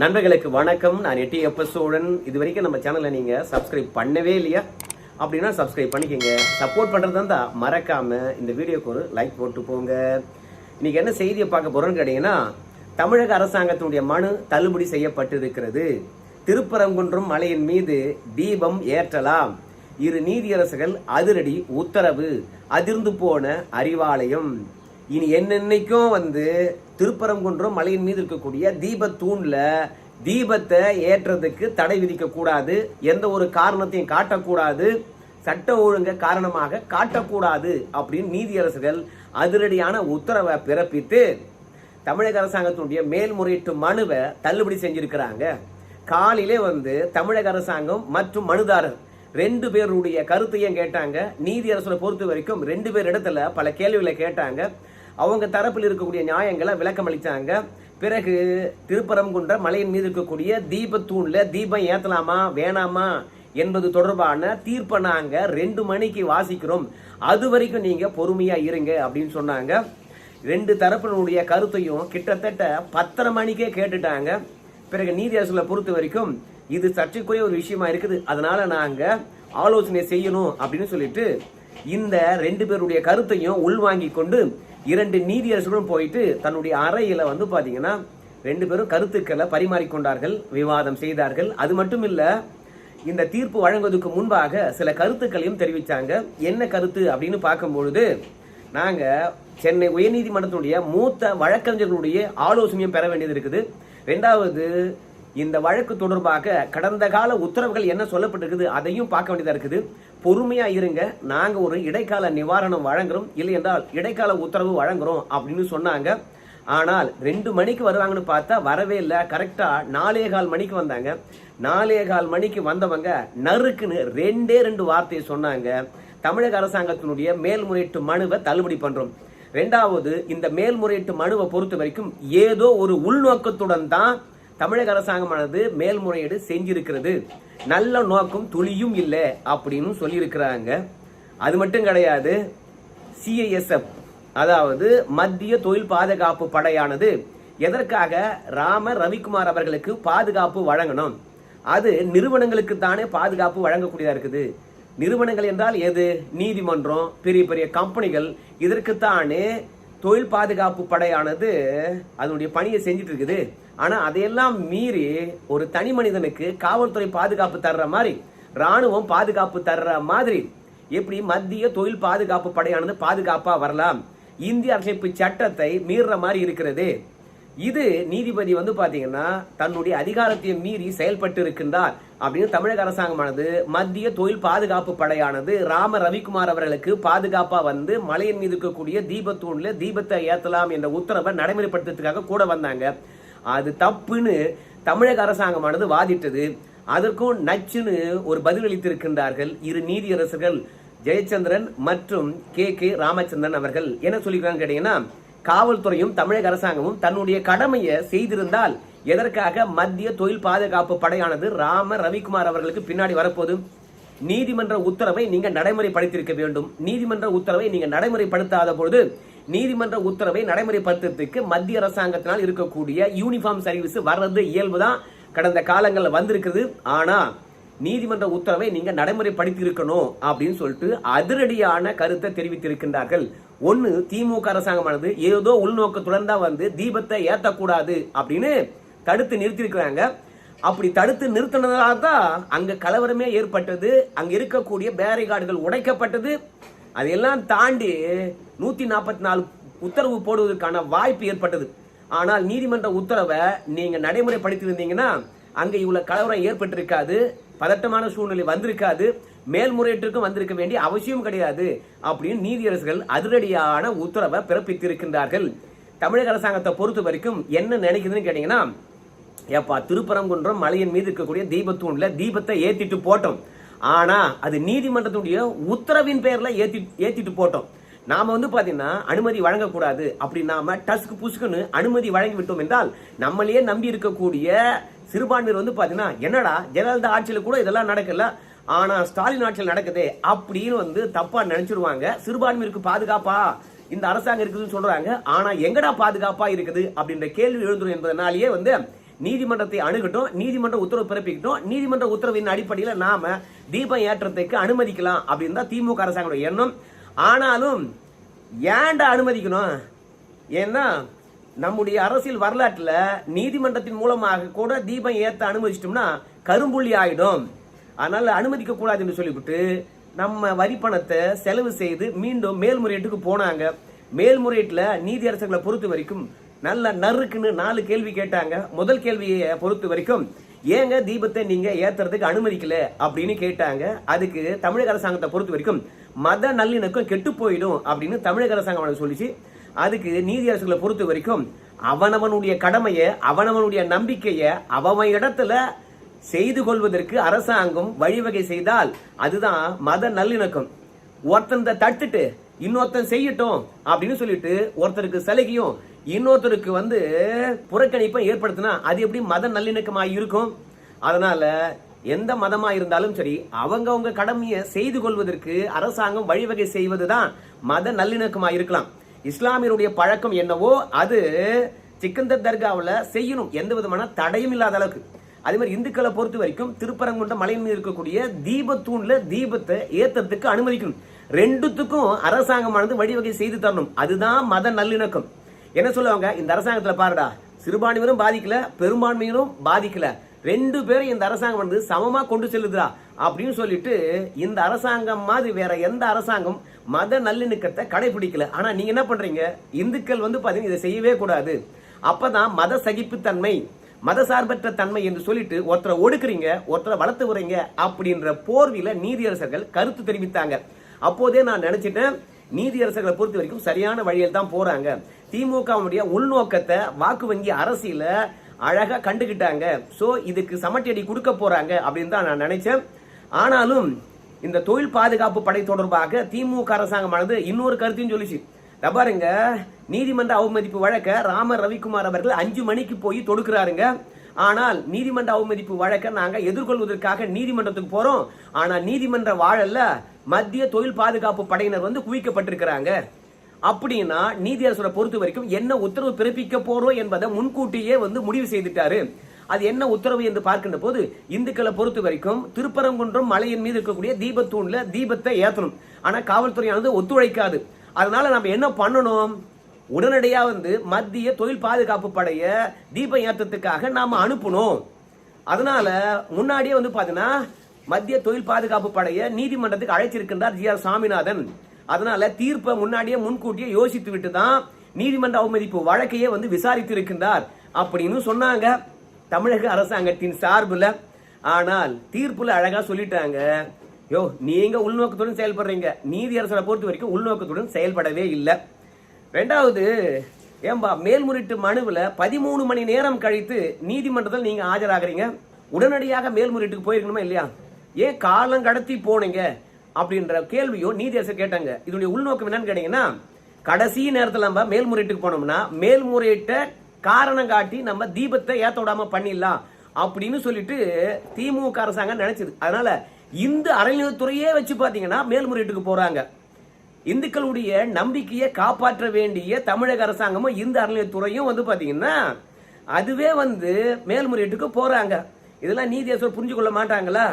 நண்பர்களுக்கு வணக்கம். நான் எட்டி எப்ப சோழன். இது வரைக்கும் நம்ம சேனலை நீங்க சப்ஸ்கிரைப் பண்ணவே இல்லையா? அப்படின்னா சப்ஸ்கிரைப் பண்ணிக்கோங்க. சப்போர்ட் பண்ணுறதா இருந்தா மறக்காம இந்த வீடியோக்கு ஒரு லைக் போட்டு போங்க. இன்னைக்கு என்ன செய்தியை பார்க்க போறோம்னு கேட்டீங்கன்னா தமிழக அரசாங்கத்தினுடைய மனு தள்ளுபடி செய்யப்பட்டிருக்கிறது. திருப்பரங்குன்றம் மலையின் மீது தீபம் ஏற்றலாம். இரு நீதியரசுகள் அதிரடி உத்தரவு. அதிர்ந்து போன அறிவாலயம். இனி என்னென்னைக்கும் வந்து திருப்பரங்குன்றம் மலையின் மீது இருக்கக்கூடிய தீபத்தூண்ல தீபத்தை ஏற்றதுக்கு தடை விதிக்க கூடாது எந்த ஒரு காரணத்தையும் காட்டக்கூடாது. சட்ட ஒழுங்க காரணமாக காட்டக்கூடாது அப்படின்னு நீதியரசர்கள் அதிரடியான உத்தரவை பிறப்பித்து தமிழக அரசாங்கத்தினுடைய மேல்முறையீட்டு மனுவை தள்ளுபடி செஞ்சிருக்கிறாங்க. காலையிலே வந்து தமிழக அரசாங்கம் மற்றும் மனுதாரர் ரெண்டு பேருடைய கருத்தையும் கேட்டாங்க. நீதியரசரை பொறுத்த வரைக்கும் ரெண்டு பேர் இடத்துல பல கேள்விகளை கேட்டாங்க. அவங்க தரப்பில் இருக்கக்கூடிய நியாயங்களை விளக்கம் அளித்தாங்க பிறகு திருப்பரங்குன்ற மலையின் மீது இருக்கக்கூடிய தீபத்தூணில் தீபம் ஏற்றலாமா வேணாமா என்பது தொடர்பான தீர்ப்பை நாங்கள் ரெண்டு மணிக்கு வாசிக்கிறோம். அது வரைக்கும் நீங்கள் பொறுமையாக இருங்க அப்படின்னு சொன்னாங்க. ரெண்டு தரப்பினுடைய கருத்தையும் கிட்டத்தட்ட பத்தரை மணிக்கே கேட்டுட்டாங்க. பிறகு நீதி அரசுல பொறுத்த வரைக்கும் இது சர்ச்சைக்குரிய ஒரு விஷயமா இருக்குது. அதனால நாங்க ஆலோசனை செய்யணும் அப்படின்னு சொல்லிட்டு இந்த ரெண்டு பேருடைய கருத்தையும் உள்வாங்கி கொண்டு இரண்டு நீதியரசுடன் போயிட்டு தன்னுடைய அறையில வந்து பாத்தீங்கன்னா ரெண்டு பேரும் கருத்துக்களை பரிமாறிக்கொண்டார்கள் விவாதம் செய்தார்கள். அது மட்டும் இல்ல இந்த தீர்ப்பு வழங்குவதற்கு முன்பாக சில கருத்துக்களையும் தெரிவித்தாங்க என்ன கருத்து அப்படின்னு பார்க்கும்பொழுது நாங்கள் நாங்க சென்னை உயர்நீதிமன்றத்தினுடைய மூத்த வழக்கறிஞர்களுடைய ஆலோசனையும் பெற வேண்டியது இருக்குது. ரெண்டாவது இந்த வழக்கு தொடர்பாக கடந்த கால உத்தரவுகள் என்ன சொல்லப்பட்டிருக்குது அதையும் பார்க்க வேண்டியதாக இருக்குது. பொறுமையா இருங்க. நாங்க ஒரு இடைக்கால நிவாரணம் வழங்குறோம். இல்லை என்றால் இடைக்கால உத்தரவு வழங்குறோம் அப்படின்னு சொன்னாங்க. ஆனால் ரெண்டு மணிக்கு வருவாங்கன்னு பார்த்தா வரவே இல்லை. கரெக்டா நாலே கால் மணிக்கு வந்தாங்க. நாலே கால் மணிக்கு வந்தவங்க நறுக்குன்னு ரெண்டே ரெண்டு வார்த்தையை சொன்னாங்க. தமிழக அரசாங்கத்தினுடைய மேல்முறையீட்டு மனுவை தள்ளுபடி பண்றோம். ரெண்டாவது இந்த மேல்முறையீட்டு மனுவை பொறுத்த வரைக்கும் ஏதோ ஒரு உள்நோக்கத்துடன் தான் தமிழக அரசாங்கமானது மேல்முறையீடு செஞ்சிருக்கிறது. நல்ல நோக்கம் துளியும் இல்லை அப்படின்னு சொல்லியிருக்கிறாங்க. அது மட்டும் கிடையாது சிஐஎஸ்எஃப் அதாவது மத்திய தொழில் பாதுகாப்பு படையானது எதற்காக ராம ரவிக்குமார் அவர்களுக்கு பாதுகாப்பு வழங்கணும்? அது நிறுவனங்களுக்கு தானே பாதுகாப்பு வழங்கக்கூடியதாக இருக்குது. நிறுவனங்கள் என்றால் எது? நீதிமன்றம் பெரிய பெரிய கம்பெனிகள் இதற்குத்தானே தொழில் பாதுகாப்பு படையானது அதனுடைய பணியை செஞ்சுட்டு இருக்குது. ஆனால் அதையெல்லாம் மீறி ஒரு தனி மனிதனுக்கு காவல்துறை பாதுகாப்பு தர்ற மாதிரி ராணுவம் பாதுகாப்பு தர்ற மாதிரி எப்படி மத்திய தொழில் பாதுகாப்பு படையானது பாதுகாப்பாக வரலாம்? இந்திய அரசமைப்பு சட்டத்தை மீறுற மாதிரி இருக்கிறது. இது நீதிபதி வந்து பாத்தீங்கன்னா தன்னுடைய அதிகாரத்தை மீறி செயல்பட்டு இருக்கின்றார் அப்படின்னு தமிழக அரசாங்கமானது மத்திய தொழில் பாதுகாப்பு படையானது ராம ரவிக்குமார் அவர்களுக்கு பாதுகாப்பா வந்து மலையின் மீது இருக்கக்கூடிய தீபத்தூண்ல தீபத்தை ஏத்தலாம் என்ற உத்தரவை நடைமுறைப்படுத்துறதுக்காக கூட வந்தாங்க. அது தப்புன்னு தமிழக அரசாங்கமானது வாதிட்டது. அதற்கும் நச்சுன்னு ஒரு பதிலளித்திருக்கின்றார்கள் இரு நீதியரசர்கள் ஜெயச்சந்திரன் மற்றும் கே கே ராமச்சந்திரன் அவர்கள். என்ன சொல்லிக்கிறாங்க கேட்டீங்கன்னா காவல்துறையும் தமிழக அரசாங்கமும் தன்னுடைய கடமையை செய்திருந்தால் எதற்காக மத்திய தொழில் பாதுகாப்பு படையானது ராம ரவிக்குமார் அவர்களுக்கு பின்னாடி வரப்போது நீதிமன்ற உத்தரவை நீங்க நடைமுறைப்படுத்தியிருக்க வேண்டும். நீதிமன்ற உத்தரவை நீங்க நடைமுறைப்படுத்தாத பொழுது நீதிமன்ற உத்தரவை நடைமுறைப்படுத்துறதுக்கு மத்திய அரசாங்கத்தினால் இருக்கக்கூடிய யூனிஃபார்ம் சர்வீஸ் வர்றது இயல்புதான் கடந்த காலங்களில் வந்திருக்குது. ஆனா நீதிமன்ற உத்தரவை நீங்க நடைமுறைப்படுத்தி இருக்கணும் அப்படின்னு சொல்லிட்டு அதிரடியான கருத்தை தெரிவித்திருக்கின்றார்கள். ஒன்னு திமுக அரசாங்கமானது ஏதோ உள்நோக்கத்துடன் தான் வந்து தீபத்தை ஏத்தக்கூடாது அப்படின்னு தடுத்து நிறுத்தியிருக்கிறாங்க. அப்படி தடுத்து நிறுத்தினதால தான் அங்க கலவரமே ஏற்பட்டது. அங்க இருக்கக்கூடிய பேரிகார்டுகள் உடைக்கப்பட்டது. அதையெல்லாம் தாண்டி நூத்தி நாற்பத்தி நாலு உத்தரவு போடுவதற்கான வாய்ப்பு ஏற்பட்டது. ஆனால் நீதிமன்ற உத்தரவை நீங்க நடைமுறைப்படுத்தியிருந்தீங்கன்னா அங்க இவ்வளவு கலவரம் ஏற்பட்டிருக்காது. பதட்டமான சூழ்நிலை வந்திருக்காது. மேல்முறையீட்டிற்கும் வந்திருக்க வேண்டிய அவசியம் கிடையாது அப்படின்னு நீதியரசர்கள் அதிரடியான உத்தரவை பிறப்பித்திருக்கின்றார்கள். தமிழக அரசாங்கத்தை பொறுத்த வரைக்கும் என்ன நினைக்குதுன்னு கேட்டீங்கன்னா ஏப்பா திருப்பரங்குன்றம் மலையின் மீது இருக்கக்கூடிய தீபத்தூண்ல தீபத்தை ஏத்திட்டு போட்டோம். ஆனா அது நீதிமன்றத்துடைய உத்தரவின் பேர்ல ஏத்தி ஏத்திட்டு போட்டோம். நாம வந்து பாத்தீங்கன்னா அனுமதி வழங்கக்கூடாது அப்படி நாம டஸ்க்கு புஸ்குன்னு அனுமதி வழங்கி விட்டோம் என்றால் நம்மளையே நம்பி இருக்கக்கூடிய சிறுபான்மையர் வந்து பாத்தீங்கன்னா என்னடா ஜெயலலிதா ஆட்சியில கூட இதெல்லாம் நடக்கல ஆனா ஸ்டாலின் ஆட்சியில் நடக்குதே அப்படின்னு வந்து தப்பா நினைச்சிருவாங்க. சிறுபான்மையிற்கு பாதுகாப்பா? இந்த அரசாங்கம் இருக்குதுன்னு சொல்றாங்க. ஆனா எங்கடா பாதுகாப்பா இருக்குது? அப்படின்ற கேள்வி எழுந்துடும் என்பதனாலேயே வந்து நீதிமன்றத்தை அணுகட்டும் நீதிமன்ற உத்தரவு பிறப்பிக்கட்டும். நீதிமன்ற உத்தரவின் அடிப்படையில் நாம தீபம் ஏற்றத்துக்கு அனுமதிக்கலாம் அப்படின்னு தான் திமுக அரசாங்கம் எண்ணம். ஆனாலும் ஏன்டா அனுமதிக்கணும்? ஏன்னா நம்முடைய அரசியல் வரலாற்றில் நீதிமன்றத்தின் மூலமாக கூட தீபம் ஏற்ற அனுமதிச்சிட்டோம்னா கரும்புள்ளி ஆகிடும் அதனால் அனுமதிக்க கூடாது என்று சொல்லிவிட்டு நம்ம வரி பணத்தை செலவு செய்து மீண்டும் மேல்முறையீட்டுக்கு போனாங்க. மேல்முறையீட்டில் நீதியரசர்களை பொறுத்த வரைக்கும் நல்ல நறுக்குன்னு நாலு கேள்வி கேட்டாங்க. முதல் கேள்வியை பொறுத்த வரைக்கும் ஏங்க தீபத்தை நீங்க ஏத்துறதுக்கு அனுமதிக்கல அப்படின்னு கேட்டாங்க. அதுக்கு தமிழக அரசாங்கத்தை பொறுத்த வரைக்கும் மத நல்லிணக்கம் கெட்டு போயிடும் அப்படின்னு தமிழக அரசாங்கம் சொல்லிச்சு. அதுக்கு நீதியரசர்களை பொறுத்த வரைக்கும் அவனவனுடைய கடமையை அவனவனுடைய நம்பிக்கையை அவன் இடத்துல செய்து கொள்வதற்கு அரசாங்கம் வழிவகை செய்தால் அதுதான் மத நல்லிணக்கம். ஒருத்தன் தட்டுட்டு இன்னொருத்தன் செய்யட்டும் அப்படின்னு சொல்லிட்டு ஒருத்தருக்கு சலுகையும் இன்னொருத்தருக்கு வந்து புறக்கணிப்பை ஏற்படுத்தினா அது எப்படி மத நல்லிணக்கமாக இருக்கும்? அதனால எந்த மதமா இருந்தாலும் சரி அவங்கவுங்க கடமையை செய்து கொள்வதற்கு அரசாங்கம் வழிவகை செய்வதுதான் மத நல்லிணக்கமா இருக்கலாம். இஸ்லாமியருடைய பழக்கம் என்னவோ அது சிக்கந்தர் தர்காவில் செய்யணும். எந்த விதமான தடையும் இல்லாத அளவுக்கு. அதே மாதிரி இந்துக்களை பொறுத்த வரைக்கும் திருப்பரங்குன்ற மலையின் மீது இருக்கக்கூடிய தீபத்தூண்ல தீபத்தை ஏத்தத்துக்கு அனுமதிக்கணும். ரெண்டுத்துக்கும் அரசாங்கமானது வழிவகை செய்து தரணும். அதுதான் மத நல்லிணக்கம். என்ன சொல்லுவாங்க? இந்த அரசாங்கத்துல பாருடா சிறுபான்மையினரும் பாதிக்கல பெரும்பான்மையினரும் பாதிக்கல. ரெண்டு பேரும் இந்த அரசாங்கம் வந்து சமமா கொண்டு செல்லுதா அப்படின்னு சொல்லிட்டு இந்த அரசாங்கம் மாதிரி வேற எந்த அரசாங்கம் மத நல்லிணக்கத்தை கடைபிடிக்கல. ஆனா நீங்க என்ன பண்றீங்க? இந்துக்கள் வந்து பாத்தீங்கன்னா இதை செய்யவே கூடாது. அப்பதான் மத சகிப்புத்தன்மை மதசார்பற்ற தன்மை என்று சொல்லிட்டு ஒருத்தரை ஒடுக்குறீங்க ஒருத்தரை வளர்த்து வரீங்க அப்படின்ற போர்வியில நீதியரசர்கள் கருத்து தெரிவித்தாங்க. அப்போதே நான் நினைச்சிட்டேன் நீதியரசர்களை பொறுத்த வரைக்கும் சரியான வழியில் தான் போறாங்க. திமுகவுடைய உள்நோக்கத்தை வாக்கு வங்கி அரசியல அழகா கண்டுகிட்டாங்க. ஸோ இதுக்கு சமட்டடி கொடுக்க போறாங்க அப்படின்னு தான் நான் நினைச்சேன். ஆனாலும் இந்த தொழில் பாதுகாப்பு படை தொடர்பாக திமுக அரசாங்கமானது இன்னொரு கருத்தையும் சொல்லிச்சு. பாருங்க நீதிமன்ற அவமதிப்பு வழக்க ராமர் ரவிக்குமார் அவர்கள் அஞ்சு மணிக்கு போய் தொடுக்கிறாருங்க. ஆனால் நீதிமன்ற அவமதிப்பு வழக்க நாங்க எதிர்கொள்வதற்காக நீதிமன்றத்துக்கு போறோம். ஆனா நீதிமன்ற வாழல்ல மத்திய தொழில் பாதுகாப்பு படையினர் வந்து குவிக்கப்பட்டிருக்கிறாங்க. அப்படின்னா நீதியரசரை பொறுத்த வரைக்கும் என்ன உத்தரவு பிறப்பிக்க போறோம் என்பதை முன்கூட்டியே வந்து முடிவு செய்துட்டாரு. அது என்ன உத்தரவு என்று பார்க்கின்ற போது இந்துக்களை பொறுத்த வரைக்கும் திருப்பரங்குன்றம் மலையின் மீது இருக்கக்கூடிய தீபத்தூண்ல தீபத்தை ஏத்தணும். ஆனா காவல்துறையானது ஒத்துழைக்காது. அதனால நம்ம என்ன பண்ணணும்? உடனடியாக வந்து மத்திய தொழில் பாதுகாப்பு படைய தீப ஏற்றத்துக்காக நாம் அனுப்பணும் அதனால முன்னாடியே வந்து பார்த்தீங்கன்னா மத்திய தொழில் பாதுகாப்பு படைய நீதிமன்றத்துக்கு அழைச்சிருக்கின்றார் ஜி ஆர் சாமிநாதன். அதனால தீர்ப்பை முன்னாடியே முன்கூட்டியே யோசித்து விட்டு தான் நீதிமன்ற அவமதிப்பு வழக்கையே வந்து விசாரித்து இருக்கின்றார் அப்படின்னு சொன்னாங்க. தமிழக அரசாங்கத்தின் சார்பில். ஆனால் தீர்ப்புல அழகா சொல்லிட்டாங்க. யோ நீங்க உள்நோக்கத்துடன் செயல்படுறீங்க. நீதி அரசரை பொறுத்த வரைக்கும் உள்நோக்கத்துடன் செயல்படவே இல்லை. ரெண்டாவது ஏம்பா மேல்முறையீட்டு மனுவில் பதிமூணு மணி நேரம் கழித்து நீதிமன்றத்தில் நீங்கள் ஆஜராகிறீங்க. உடனடியாக மேல்முறையீட்டுக்கு போயிருக்கணுமா இல்லையா? ஏன் காலம் கடத்தி போனீங்க? அப்படின்ற கேள்வியோ நீதியரசர் கேட்டாங்க. இதனுடைய உள்நோக்கம் என்னன்னு கேட்டீங்கன்னா கடைசி நேரத்தில் நம்ம மேல்முறையீட்டுக்கு போனோம்னா மேல்முறையீட்டை காரணம் காட்டி நம்ம தீபத்தை ஏற்ற விடாம பண்ணிடலாம் அப்படின்னு சொல்லிட்டு திமுக அரசாங்கம் நினைச்சது. அதனால இந்த அறநிலையத்துறையே வச்சு பார்த்தீங்கன்னா மேல்முறையீட்டுக்கு போறாங்க. இந்துக்களுடைய நம்பிக்கையை காப்பாற்ற வேண்டிய தமிழக அரசாங்கமும் இந்த அறநிலையத்துறையும் வந்து பாத்தீங்கன்னா அதுவே வந்து மேல்முறையீட்டுக்கு போறாங்க. இதெல்லாம் நீதியரசர் புரிஞ்சு கொள்ள மாட்டாங்களா?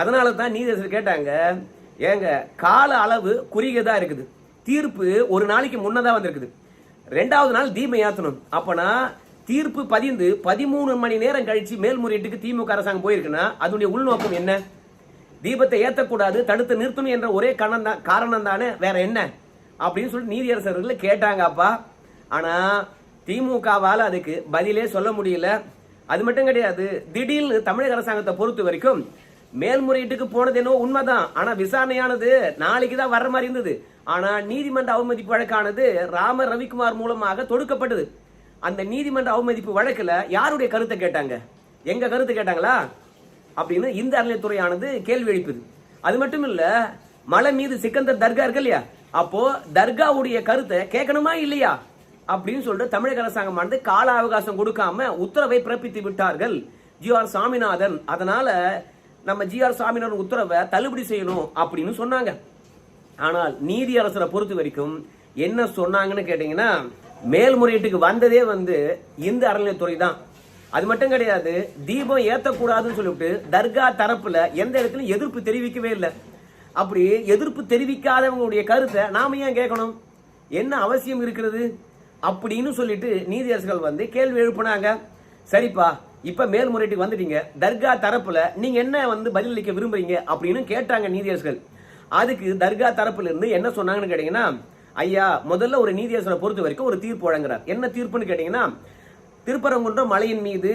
அதனால தான் நீதியரசர் கேட்டாங்க ஏங்க கால அளவு குறுகியதா இருக்குது. தீர்ப்பு ஒரு நாளைக்கு முன்னதாக வந்திருக்குது. ரெண்டாவது நாள் தீமை ஏற்றணும் அப்பனா தீர்ப்பு பதிந்து பதிமூணு மணி நேரம் கழிச்சு மேல்முறையீட்டுக்கு திமுக அரசாங்கம் போயிருக்குன்னா அதனுடைய உள்நோக்கம் என்ன? தீபத்தை ஏற்றக்கூடாது தடுத்து நிறுத்தணும் என்ற ஒரே காரணம் தான் காரணம் தானே வேற என்ன? அப்படின்னு சொல்லிட்டு நீதியரசர்கள் கேட்டாங்கப்பா ஆனால் திமுகவால் அதுக்கு பதிலே சொல்ல முடியல. அது மட்டும் கிடையாது திடீர்னு தமிழக அரசாங்கத்தை பொறுத்த வரைக்கும் மேல்முறையீட்டுக்கு போனது என்னவோ உண்மைதான். ஆனால் விசாரணையானது நாளைக்கு தான் வர்ற மாதிரி இருந்தது. ஆனால் நீதிமன்ற அவமதிப்பு வழக்கானது ராம ரவிக்குமார் மூலமாக தொடுக்கப்பட்டது. அந்த நீதிமன்ற அவமதிப்பு வழக்கில் யாருடைய கருத்தை கேட்டாங்க? எங்க கருத்து கேட்டாங்களா? அப்படின்னு இந்த அறநிலையத்துறையானது கேள்வி எழுப்புது. அது மட்டும் இல்ல மலை மீது சிக்கந்தர் தர்கா இருக்கு இல்லையா? அப்போ தர்காவுடைய கருத்தை கேட்கணுமா இல்லையா? அப்படின்னு சொல்லிட்டு தமிழக அரசாங்கமானது கால அவகாசம் கொடுக்காம உத்தரவை பிறப்பித்து விட்டார்கள் ஜி ஆர் சாமிநாதன். அதனால நம்ம ஜி ஆர் சாமிநாதன் உத்தரவை தள்ளுபடி செய்யணும் அப்படின்னு சொன்னாங்க. ஆனால் நீதியரசரை பொறுத்த வரைக்கும் என்ன சொன்னாங்கன்னு கேட்டீங்கன்னா மேல்முறையீட்டுக்கு வந்ததே வந்து இந்த அறநிலையத்துறை தான். அது மட்டும் கிடையாது தீபம் ஏற்றக்கூடாதுன்னு சொல்லிவிட்டு தர்கா தரப்புல எந்த இடத்துலையும் எதிர்ப்பு தெரிவிக்கவே இல்லை. அப்படி எதிர்ப்பு தெரிவிக்காதவங்களுடைய கருத்தை நாம ஏன் கேட்கணும்? என்ன அவசியம் இருக்கிறது? அப்படின்னு சொல்லிட்டு நீதியரசர்கள் வந்து கேள்வி எழுப்புனாங்க. சரிப்பா இப்போ மேல்முறையீட்டுக்கு வந்துட்டீங்க. தர்கா தரப்புல நீங்க என்ன வந்து பதிலளிக்க விரும்புறீங்க அப்படின்னு கேட்டாங்க நீதியரசர்கள் அதுக்கு தர்கா தரப்புல இருந்து என்ன சொன்னாங்கன்னு கேட்டீங்கன்னா ஐயா முதல்ல ஒரு நீதியரசரை பொறுத்த வரைக்கும் ஒரு தீர்ப்பு வழங்குறார். என்ன தீர்ப்புன்னு கேட்டீங்கன்னா திருப்பரங்குன்றம் மலையின் மீது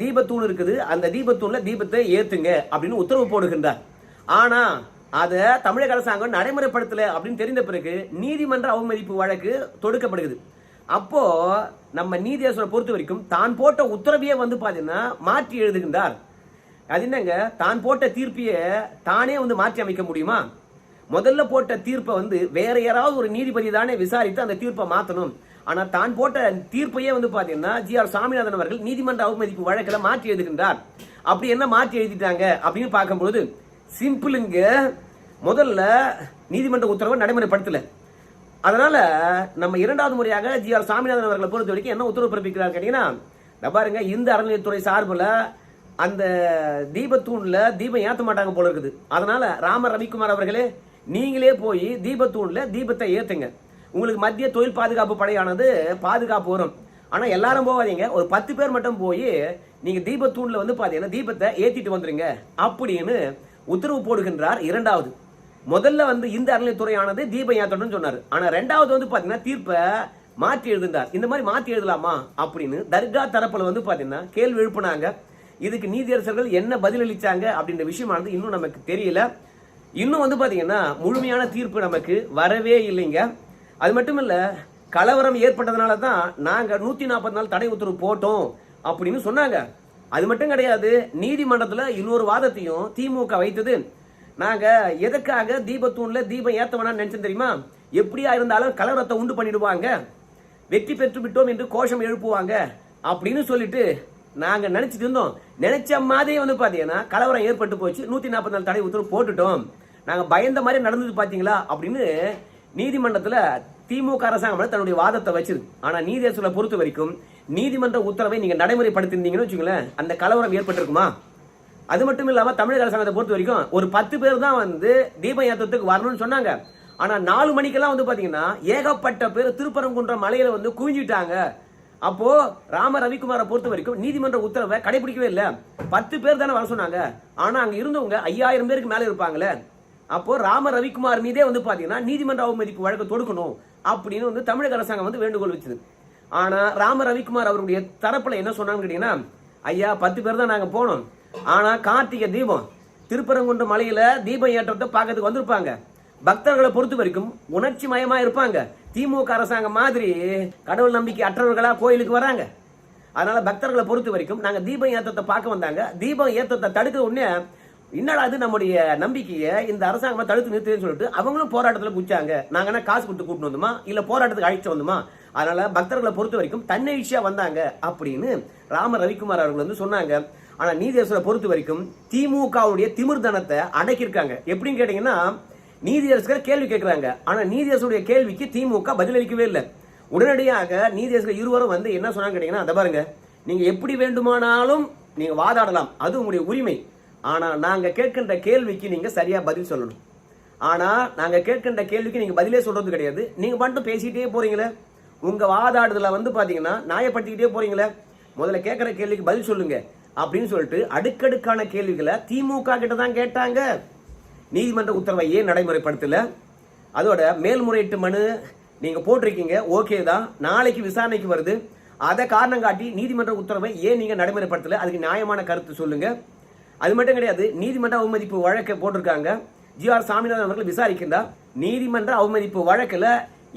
தீபத்தூண் இருக்குது. அந்த தீபத்தூண்ல தீபத்தை ஏற்றுங்க அப்படின்னு உத்தரவு போடுகின்றார். ஆனால் அதை தமிழக அரசாங்கம் நடைமுறைப்படுத்தலை அப்படின்னு தெரிந்த பிறகு நீதிமன்ற அவமதிப்பு வழக்கு தொடுக்கப்படுகிறது. அப்போ நம்ம நீதியரசரை பொறுத்த வரைக்கும் தான் போட்ட உத்தரவையே வந்து பார்த்தீங்கன்னா மாற்றி எழுதுகின்றார். அது என்னங்க? தான் போட்ட தீர்ப்பையே தானே வந்து மாற்றி அமைக்க முடியுமா? முதல்ல போட்ட தீர்ப்பை வந்து வேற யாராவது ஒரு நீதிபதி தானே விசாரித்து அந்த தீர்ப்பை மாற்றணும் ஆனால் தான் போட்ட தீர்ப்பையே வந்து பார்த்தீங்கன்னா ஜி ஆர் சாமிநாதன் அவர்கள் நீதிமன்ற அவமதிப்பு வழக்கில் மாற்றி எழுதுகின்றார். அப்படி என்ன மாற்றி எழுதிட்டாங்க அப்படின்னு பார்க்கும்பொழுது சிம்பிளுங்க முதல்ல நீதிமன்ற உத்தரவை நடைமுறைப்படுத்தலை. அதனால நம்ம இரண்டாவது முறையாக ஜி ஆர் சாமிநாதன் அவர்களை பொறுத்த வரைக்கும் என்ன உத்தரவு பிறப்பிக்கிறார் கேட்டீங்கன்னா இந்த பாருங்க இந்த அறநிலையத்துறை சார்பில் அந்த தீபத்தூண்ல தீபம் ஏற்ற மாட்டாங்க போல இருக்குது. அதனால ராம ரவிக்குமார் அவர்களே நீங்களே போய் தீபத்தூண்ல தீபத்தை ஏத்துங்க. உங்களுக்கு மத்திய தொழில் பாதுகாப்பு படையானது பாதுகாப்பு வரும். ஆனால் எல்லாரும் போகாதீங்க. ஒரு பத்து பேர் மட்டும் போய் நீங்கள் தீபத்தூண்ல வந்து பார்த்தீங்கன்னா தீபத்தை ஏற்றிட்டு வந்துருங்க அப்படின்னு உத்தரவு போடுகின்றார் இரண்டாவது. முதல்ல வந்து இந்த அறநிலைத்துறையானது தீபம் ஏத்தணும்னு சொன்னார். ஆனால் ரெண்டாவது வந்து பார்த்தீங்கன்னா தீர்ப்பை மாற்றி எழுதினார். இந்த மாதிரி மாற்றி எழுதலாமா அப்படின்னு தர்கா தரப்பில் வந்து பார்த்தீங்கன்னா கேள்வி எழுப்புனாங்க. இதுக்கு நீதியரசர்கள் என்ன பதிலளிச்சாங்க அப்படின்ற விஷயமானது இன்னும் நமக்கு தெரியல. இன்னும் வந்து பார்த்தீங்கன்னா முழுமையான தீர்ப்பு நமக்கு வரவே இல்லைங்க. அது மட்டும் இல்லை கலவரம் ஏற்பட்டதுனால தான் நாங்கள் நூற்றி நாற்பது நாள் தடை உத்தரவு போட்டோம் அப்படின்னு சொன்னாங்க. அது மட்டும் கிடையாது நீதிமன்றத்தில் இன்னொரு வாதத்தையும் திமுக வைத்தது. நாங்கள் எதுக்காக தீபத்தூணில் தீபம் ஏற்ற வேணாம்னு நினைச்சோம் தெரியுமா? எப்படியா இருந்தாலும் கலவரத்தை உண்டு பண்ணிடுவாங்க. வெற்றி பெற்று விட்டோம் என்று கோஷம் எழுப்புவாங்க அப்படின்னு சொல்லிட்டு நாங்கள் நினச்சிட்டு இருந்தோம். நினைச்ச மாதிரியே வந்து பார்த்தீங்கன்னா கலவரம் ஏற்பட்டு போச்சு. நூற்றி நாற்பத்தி நாலு தடை உத்தரவு போட்டுட்டோம். நாங்கள் பயந்த மாதிரி நடந்தது பார்த்தீங்களா அப்படின்னு நீதிமன்றத்தில் திமுக அரசாங்கம் தன்னுடைய வாதத்தை வச்சிருக்கு. ஆனால் நீதியரசர்களை பொறுத்த வரைக்கும் நீதிமன்ற உத்தரவை நீங்கள் நடைமுறைப்படுத்திருந்தீங்கன்னு வச்சுங்களேன் அந்த கலவரம் ஏற்பட்டிருக்குமா? அது மட்டும் இல்லாமல் தமிழக அரசாங்கத்தை பொறுத்த வரைக்கும் ஒரு பத்து பேர் தான் வந்து தீப ஏத்தத்துக்கு வரணும்னு சொன்னாங்க. ஆனால் நாலு மணிக்கெல்லாம் வந்து பார்த்தீங்கன்னா ஏகப்பட்ட பேர் திருப்பரங்குன்ற மலையில் வந்து குவிஞ்சிட்டாங்க. அப்போ ராம ரவிக்குமாரை பொறுத்த வரைக்கும் நீதிமன்ற உத்தரவை கடைபிடிக்கவே இல்லை. பத்து பேர் தானே வர சொன்னாங்க. ஆனா அங்க இருந்தவங்க ஐயாயிரம் பேருக்கு மேல இருப்பாங்களே. அப்போ ராம ரவிக்குமார் மீதே வந்து பாத்தீங்கன்னா நீதிமன்ற அவமதிப்பு வழக்கு தொடுக்கணும் அப்படின்னு வந்து தமிழக அரசாங்கம் வந்து வேண்டுகோள் வச்சது. ஆனா ராம ரவிக்குமார் அவருடைய தரப்புல என்ன சொன்னாங்கன்னு கேட்டீங்கன்னா ஐயா பத்து பேர் தான் நாங்க போனோம். ஆனா கார்த்திகை தீபம் திருப்பரங்குன்ற மலையில தீபம் ஏற்றத்தை பார்க்கறதுக்கு வந்திருப்பாங்க. பக்தர்களை பொறுத்த வரைக்கும் உணர்ச்சி மயமா இருப்பாங்க. திமுக அரசாங்கம் மாதிரி கடவுள் நம்பிக்கை அற்றவர்களா கோயிலுக்கு வராங்க. அதனால பக்தர்களை பொறுத்த வரைக்கும் நாங்க தீபம் ஏத்தத்தை பார்க்க வந்தாங்க. தீபம் ஏத்தத்தை தடுக்க உடனே என்னடா அது நம்முடைய நம்பிக்கையை இந்த அரசாங்கம் தடுத்து நிறுத்துன்னு சொல்லிட்டு அவங்களும் போராட்டத்துல குச்சாங்க நாங்க என்ன காசு கொடுத்து கூப்பிட்டு வந்தோமா? இல்ல போராட்டத்துக்கு அழைச்சு வந்தோமா? அதனால பக்தர்களை பொறுத்த வரைக்கும் தன்னெழுச்சியா வந்தாங்க அப்படின்னு ராம ரவிக்குமார் அவர்கள் வந்து சொன்னாங்க. ஆனா நீதியரசரை பொறுத்த வரைக்கும் திமுகவுடைய திமிர்தனத்தை அடக்கியிருக்காங்க. எப்படின்னு கேட்டீங்கன்னா நீதியரசர் கேள்வி கேட்கிறாங்க. ஆனா நீதியரசருடைய கேள்விக்கு திமுக பதிலளிக்கவே இல்லை. உடனடியாக நீதியரசர் இருவரும் வந்து என்ன சொன்னாங்க கேட்டீங்கன்னா அதை பாருங்க. நீங்க எப்படி வேண்டுமானாலும் நீங்க வாதாடலாம். அது உங்களுடைய உரிமை. ஆனால் நாங்கள் கேட்கின்ற கேள்விக்கு நீங்கள் சரியாக பதில் சொல்லணும். ஆனால் நாங்கள் கேட்கின்ற கேள்விக்கு நீங்கள் பதிலே சொல்கிறது கிடையாது. நீங்கள் மட்டும் பேசிக்கிட்டே போகிறீங்களே உங்கள் வாதாடுதலை வந்து பார்த்தீங்கன்னா நியாயப்படுத்திக்கிட்டே போகிறீங்களே முதல்ல கேட்குற கேள்விக்கு பதில் சொல்லுங்க. அப்படின்னு சொல்லிட்டு அடுக்கடுக்கான கேள்விகளை திமுக கிட்ட தான் கேட்டாங்க. நீதிமன்ற உத்தரவை ஏன் நடைமுறைப்படுத்தல? அதோட மேல்முறையீட்டு மனு நீங்கள் போட்டிருக்கீங்க. ஓகே தான். நாளைக்கு விசாரணைக்கு வருது. அதை காரணம் காட்டி நீதிமன்ற உத்தரவை ஏன் நீங்கள் நடைமுறைப்படுத்தலை? அதுக்கு நியாயமான கருத்து சொல்லுங்கள் அது மட்டும் கிடையாது நீதிமன்ற அவமதிப்பு வழக்கை போட்டிருக்காங்க. ஜி ஆர் சாமிநாதன் அவர்கள் விசாரிக்கின்றார். நீதிமன்ற அவமதிப்பு வழக்கில்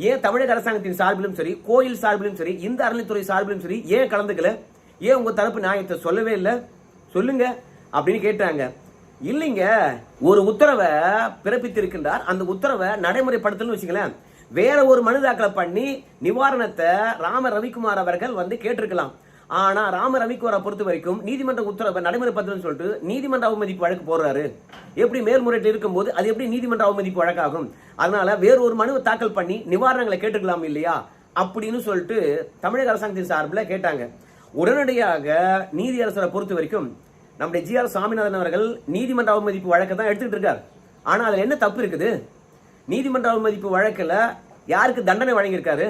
ஏன் தமிழக அரசாங்கத்தின் சார்பிலும் சரி கோயில் சார்பிலும் சரி இந்த அறநிலைத்துறை சார்பிலும் சரி ஏன் கலந்துக்கல? ஏன் உங்கள் தரப்பு நியாயத்தை சொல்லவே இல்லை? சொல்லுங்க அப்படின்னு கேட்டாங்க. இல்லைங்க ஒரு உத்தரவை பிறப்பித்திருக்கின்றார். அந்த உத்தரவை நடைமுறைப்படுத்தணும்னு வச்சுங்களேன் வேற ஒரு மனு தாக்கலை பண்ணி நிவாரணத்தை ராம ரவிக்குமார் அவர்கள் வந்து கேட்டிருக்கலாம். ஆனா ராம ரவிக்குமாரை பொறுத்த வரைக்கும் நீதிமன்ற உத்தரவை நடைமுறைப்படுத்தணும்னு சொல்லிட்டு நீதிமன்ற அவமதிப்பு வழக்கு போடுறாரு. எப்படி மேல்முறையீட்டு இருக்கும்போது அது எப்படி நீதிமன்ற அவமதிப்பு வழக்காகும்? அதனால வேற ஒரு மனுவை தாக்கல் பண்ணி நிவாரணங்களை கேட்டுக்கலாம் இல்லையா? அப்படின்னு சொல்லிட்டு தமிழக அரசாங்கத்தின் சார்பில் கேட்டாங்க. உடனடியாக நீதியரசரை பொறுத்த வரைக்கும் நம்முடைய ஜி ஆர் சாமிநாதன் அவர்கள் நீதிமன்ற அவமதிப்பு வழக்கை தான் எடுத்துக்கிட்டு இருக்கார். ஆனால் அதில் என்ன தப்பு இருக்குது? நீதிமன்ற அவமதிப்பு வழக்கில் யாருக்கு தண்டனை வழங்கியிருக்காரு?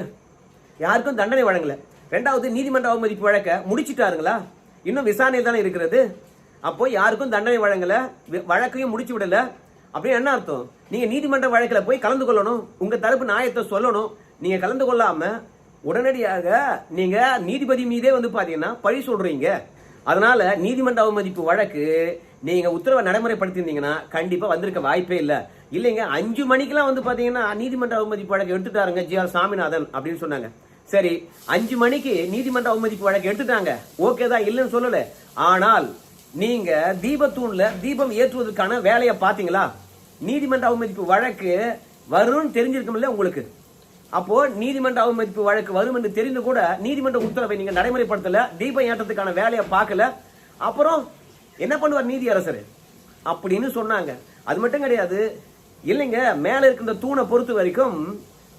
யாருக்கும் தண்டனை வழங்கலை. ரெண்டாவது நீதிமன்ற அவமதிப்பு வழக்க முடிச்சிட்டாருங்களா? இன்னும் விசாரணையில் தானே இருக்கிறது? அப்போ யாருக்கும் தண்டனை வழங்கல வழக்கையும் முடிச்சு விடல. அப்படின்னு என்ன அர்த்தம்? நீங்க நீதிமன்ற வழக்கில் போய் கலந்து கொள்ளணும் உங்க தரப்பு நியாயத்தை சொல்லணும். நீங்க கலந்து கொள்ளாம உடனடியாக நீங்க நீதிபதி மீதே வந்து பாத்தீங்கன்னா பழி சொல்றீங்க. அதனால நீதிமன்ற அவமதிப்பு வழக்கு நீங்க உத்தரவை நடைமுறைப்படுத்திருந்தீங்கன்னா கண்டிப்பா வந்திருக்க வாய்ப்பே இல்லை. இல்லைங்க அஞ்சு மணிக்கெல்லாம் வந்து பாத்தீங்கன்னா நீதிமன்ற அவமதிப்பு வழக்கு எடுத்துட்டாருங்க ஜி ஆர் சாமிநாதன் அப்படின்னு சொன்னாங்க. சரி அஞ்சு மணிக்கு நீதிமன்ற அவமதிப்பு வழக்கு எடுத்துட்டாங்க. ஓகே தான் இல்லைன்னு சொல்லல. ஆனால் நீங்க தீபத்தூண்ல தீபம் ஏற்றுவதற்கான வேலையை பாத்தீங்களா நீதிமன்ற அவமதிப்பு வழக்கு வரும்னு தெரிஞ்சிருக்கும்ல உங்களுக்கு. அப்போ நீதிமன்ற அவமதிப்பு வழக்கு வரும் என்று தெரிந்து கூட நீதிமன்ற உத்தரவை நீங்க நடைமுறைப்படுத்தல தீபம் ஏற்றத்துக்கான வேலையை பார்க்கல. அப்புறம் என்ன பண்ணுவார் நீதியரசர்? அப்படின்னு சொன்னாங்க. அது மட்டும் கிடையாது. இல்லைங்க மேல இருக்கின்ற தூணை பொறுத்த வரைக்கும்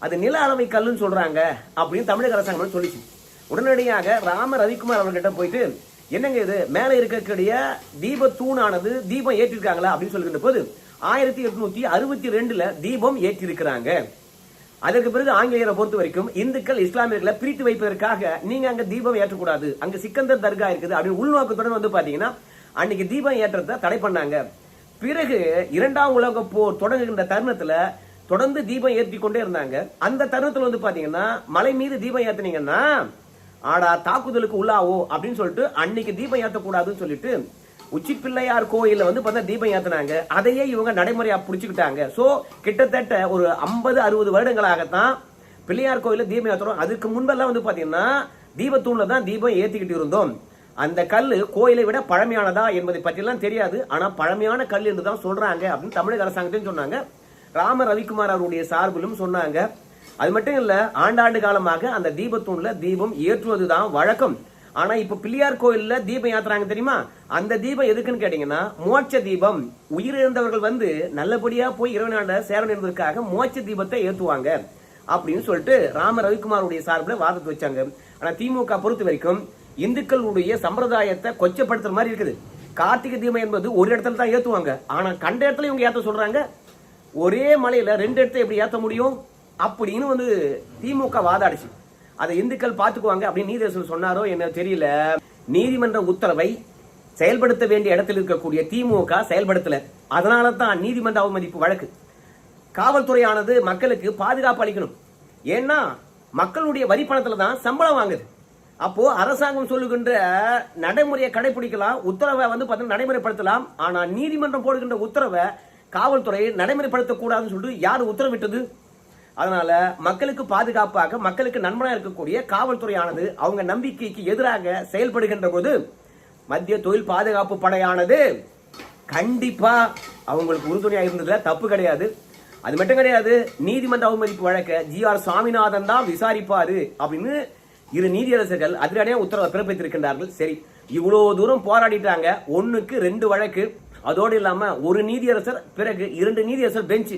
அது நில அளவை கல்லுன்னு சொல்றாங்க அப்படின்னு தமிழக அரசாங்கம் சொல்லிச்சு. உடனடியாக ராம ரவிக்குமார் அவர்கிட்ட போயிட்டு என்னங்க இது? மேலே இருக்கக்கூடிய தீப தூணானது தீபம் ஏற்றிருக்காங்களா அப்படின்னு சொல்லுகின்ற போது ஆயிரத்தி எட்நூத்தி அறுபத்தி ரெண்டுல தீபம் ஏற்றிருக்கிறாங்க. அதற்கு பிறகு ஆங்கிலேயரை பொறுத்த வரைக்கும் இந்துக்கள் இஸ்லாமியர்களை பிரித்து வைப்பதற்காக நீங்க அங்க தீபம் ஏற்றக்கூடாது. அங்க சிக்கந்தர் தர்கா இருக்குது அப்படின்னு உள்நோக்கத்துடன் வந்து பாத்தீங்கன்னா அன்னைக்கு தீபம் ஏற்றத்தை தடை பண்ணாங்க. பிறகு இரண்டாம் உலக போர் தொடங்குகின்ற தருணத்துல தொடர்ந்து தீபம் ஏற்றி கொண்டே இருந்தாங்க. அந்த தருணத்துல வந்து பாத்தீங்கன்னா மலை மீது தீபம் ஏத்தினீங்கன்னா ஆடா தாக்குதலுக்கு உள்ளாவோ அப்படின்னு சொல்லிட்டு அன்னைக்கு தீபம் ஏற்றக்கூடாதுன்னு சொல்லிட்டு உச்சி பிள்ளையார் கோயிலில் வந்து பார்த்தா தீபம் ஏத்துனாங்க. அதையே இவங்க நடைமுறையா பிடிச்சிக்கிட்டாங்க. சோ கிட்டத்தட்ட ஒரு ஐம்பது அறுபது வருடங்களாகத்தான் பிள்ளையார் கோயிலில் தீபம் ஏத்துறோம். அதுக்கு முன்பெல்லாம் வந்து பாத்தீங்கன்னா தீபத்தூண்ல தான் தீபம் ஏத்திக்கிட்டு இருந்தோம். அந்த கல் கோயிலை விட பழமையானதா என்பதை பற்றிலாம் தெரியாது. ஆனா பழமையான கல் என்று தான் சொல்றாங்க அப்படின்னு தமிழக அரசாங்கத்தையும் சொன்னாங்க. ராம ரவிக்குமார் அவருடைய சார்பிலும் சொன்னாங்க. அது மட்டும் இல்ல ஆண்டாண்டு காலமாக அந்த தீபத்தூண்ல தீபம் ஏற்றுவதுதான் வழக்கம். ஆனா இப்ப பிள்ளையார் கோயில்ல தீபம் ஏத்துறாங்க தெரியுமா? அந்த தீபம் எதுக்குன்னு கேட்டீங்கன்னா மோட்ச தீபம். உயிரிழந்தவர்கள் வந்து நல்லபடியா போய் இறைவனாண்ட சேரன் என்பதற்காக மோட்ச தீபத்தை ஏத்துவாங்க அப்படின்னு சொல்லிட்டு ராம ரவிக்குமாருடைய சார்பில் வாதத்தை வச்சாங்க. ஆனா திமுக பொறுத்த வரைக்கும் இந்துக்களுடைய சம்பிரதாயத்தை கொச்சப்படுத்துற மாதிரி இருக்குது. கார்த்திகை தீபம் என்பது ஒரு இடத்துல தான் ஏத்துவாங்க. ஆனா கண்ட இடத்துல இவங்க ஏத்த சொல்றாங்க. ஒரே மலையில ரெண்டு இடத்த எப்படி ஏத்த முடியும்? அப்படின்னு வந்து திமுக வாதாடிச்சு. அதை இந்துக்கள் பார்த்துக்குவாங்க அப்படின்னு நீதியரசர் சொன்னாரோ என்ன தெரியல. நீதிமன்ற உத்தரவை செயல்படுத்த வேண்டிய இடத்தில் இருக்கக்கூடிய திமுக செயல்படுத்தல. அதனால தான் நீதிமன்ற அவமதிப்பு வழக்கு. காவல்துறையானது மக்களுக்கு பாதுகாப்பு அளிக்கணும். ஏன்னா மக்களுடைய வரி பணத்துல தான் சம்பளம் வாங்குது. அப்போ அரசாங்கம் சொல்லுகின்ற நடைமுறையை கடைபிடிக்கலாம் உத்தரவை வந்து பார்த்தீங்கன்னா நடைமுறைப்படுத்தலாம். ஆனால் நீதிமன்றம் போடுகின்ற உத்தரவை காவல்துறையை நடைமுறைப்படுத்தக்கூடாதுன்னு சொல்லிட்டு யார் உத்தரவிட்டது? அதனால மக்களுக்கு பாதுகாப்பாக மக்களுக்கு நண்பனாக இருக்கக்கூடிய காவல்துறையானது அவங்க நம்பிக்கைக்கு எதிராக செயல்படுகின்ற போது மத்திய தொழில் பாதுகாப்பு படையானது கண்டிப்பா அவங்களுக்கு உறுதுணையாக இருந்ததுல தப்பு கிடையாது. அது மட்டும் கிடையாது நீதிமன்ற அவமதிப்பு வழக்க ஜி ஆர் சாமிநாதன் தான் விசாரிப்பாரு அப்படின்னு இரு நீதியரசர்கள் அதிரடியாக உத்தரவை பிறப்பித்திருக்கின்றார்கள். சரி இவ்வளோ தூரம் போராடிட்டாங்க. ஒன்றுக்கு ரெண்டு வழக்கு. அதோடு இல்லாமல் ஒரு நீதியரசர் பிறகு இரண்டு நீதியரசர் பெஞ்ச்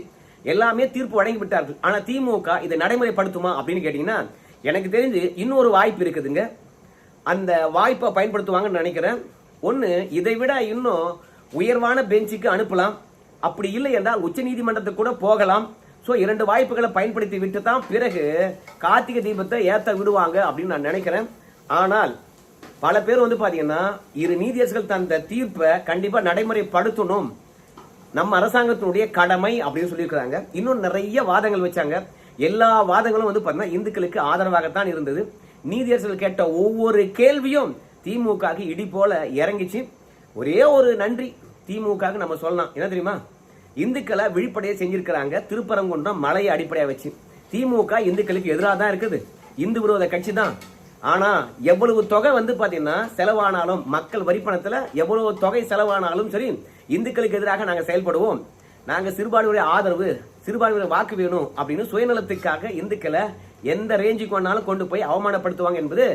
எல்லாமே தீர்ப்பு வழங்கி விட்டார்கள். ஆனால் திமுக இதை நடைமுறைப்படுத்துமா அப்படின்னு கேட்டிங்கன்னா எனக்கு தெரிஞ்சு இன்னொரு வாய்ப்பு இருக்குதுங்க. அந்த வாய்ப்பை பயன்படுத்துவாங்கன்னு நினைக்கிறேன். ஒன்று இதை விட இன்னும் உயர்வான பெஞ்சுக்கு அனுப்பலாம். அப்படி இல்லை என்றால் உச்ச நீதிமன்றத்துக்கு கூட போகலாம். ஸோ இரண்டு வாய்ப்புகளை பயன்படுத்தி விட்டு தான் பிறகு கார்த்திகை தீபத்தை ஏற்ற விடுவாங்க அப்படின்னு நான் நினைக்கிறேன். ஆனால் பல பேர் வந்து பாத்தீங்கன்னா இரு நீதியரசர்கள் தந்த தீர்ப்பை கண்டிப்பா நடைமுறைப்படுத்தணும். நம்ம அரசாங்கத்தினுடைய கடமை அப்படின்னு சொல்லியிருக்கிறாங்க. இன்னும் நிறைய வாதங்கள் வச்சாங்க. எல்லா வாதங்களும் வந்து பார்த்தீங்கன்னா இந்துக்களுக்கு ஆதரவாகத்தான் இருந்தது. நீதியரசர்கள் கேட்ட ஒவ்வொரு கேள்வியும் திமுக இடி போல இறங்கிச்சு. ஒரே ஒரு நன்றி திமுக நம்ம சொல்லலாம். என்ன தெரியுமா? இந்துக்களை விழிப்படையை செஞ்சிருக்கிறாங்க. திருப்பரங்குன்றம் மலையை அடிப்படையாக வச்சு. திமுக இந்துக்களுக்கு எதிராக தான் இருக்குது. இந்து விரோத கட்சி தான் ஆனா எவ்வளவு தொகை வந்து பாத்தீங்கன்னா செலவானாலும் மக்கள் வரிப்பணத்தில் எவ்வளவு தொகை செலவானாலும் சரி இந்துக்களுக்கு எதிராக நாங்க செயல்படுவோம். நாங்க சிறுபான்மையுடைய ஆதரவு சிறுபான்மையுடைய வாக்கு வேணும் அப்படின்னு சுயநலத்துக்காக இந்துக்களை எந்த ரேஞ்சுக்கு வேணாலும் கொண்டு போய் அவமானப்படுத்துவாங்க என்பது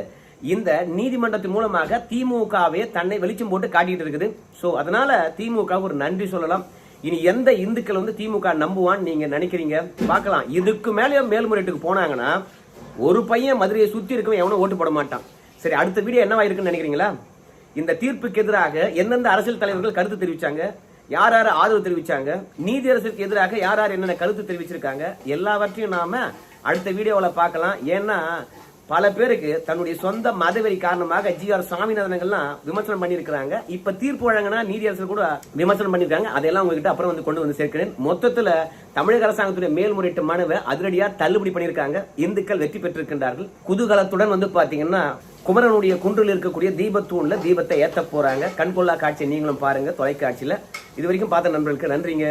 இந்த நீதிமன்றத்தின் மூலமாக திமுகவே தன்னை வெளிச்சம் போட்டு காட்டிட்டு இருக்குது. ஸோ அதனால திமுக ஒரு நன்றி சொல்லலாம். இனி எந்த இந்துக்கள் வந்து திமுக நம்புவான்னு நீங்க நினைக்கிறீங்க? பார்க்கலாம். இதுக்கு மேலேயும் மேல்முறையீட்டுக்கு போனாங்கன்னா ஒரு பையன் மதுரையை சுற்றி இருக்கவன் எவனும் ஓட்டு போட மாட்டான். சரி அடுத்த வீடியோ என்னவா இருக்குன்னு நினைக்கிறீங்களா? இந்த தீர்ப்புக்கு எதிராக எந்தெந்த அரசியல் தலைவர்கள் கருத்து தெரிவிச்சாங்க? யார் யார் ஆதரவு தெரிவிச்சாங்க? நீதி அரசுக்கு எதிராக யார் யார் என்னென்ன கருத்து தெரிவிச்சிருக்காங்க? எல்லாவற்றையும் நாம அடுத்த வீடியோவில் பார்க்கலாம். ஏன்னா பல பேருக்கு தன்னுடைய சொந்த மதவெறி காரணமாக ஜி ஆர் சாமிநாதனங்கள்லாம் விமர்சனம் பண்ணியிருக்கிறாங்க. இப்ப தீர்ப்பு வழங்கினா நீதியரசர் கூட விமர்சனம் பண்ணியிருக்காங்க. அதெல்லாம் உங்ககிட்ட அப்புறம் வந்து கொண்டு வந்து சேர்க்கிறேன். மொத்தத்துல தமிழக அரசாங்கத்துடைய மேல்முறையீட்டு மனுவை அதிரடியா தள்ளுபடி பண்ணியிருக்காங்க. இந்துக்கள் வெற்றி பெற்றிருக்கின்றார்கள். குதூகலத்துடன் வந்து பாத்தீங்கன்னா குமரனுடைய குன்றில் இருக்கக்கூடிய தீபத்தூண்ல தீபத்தை ஏத்த போறாங்க. கண்கொள்ளா காட்சியை நீங்களும் பாருங்க தொலைக்காட்சியில. இது வரைக்கும் பார்த்த நண்பர்களுக்கு நன்றிங்க.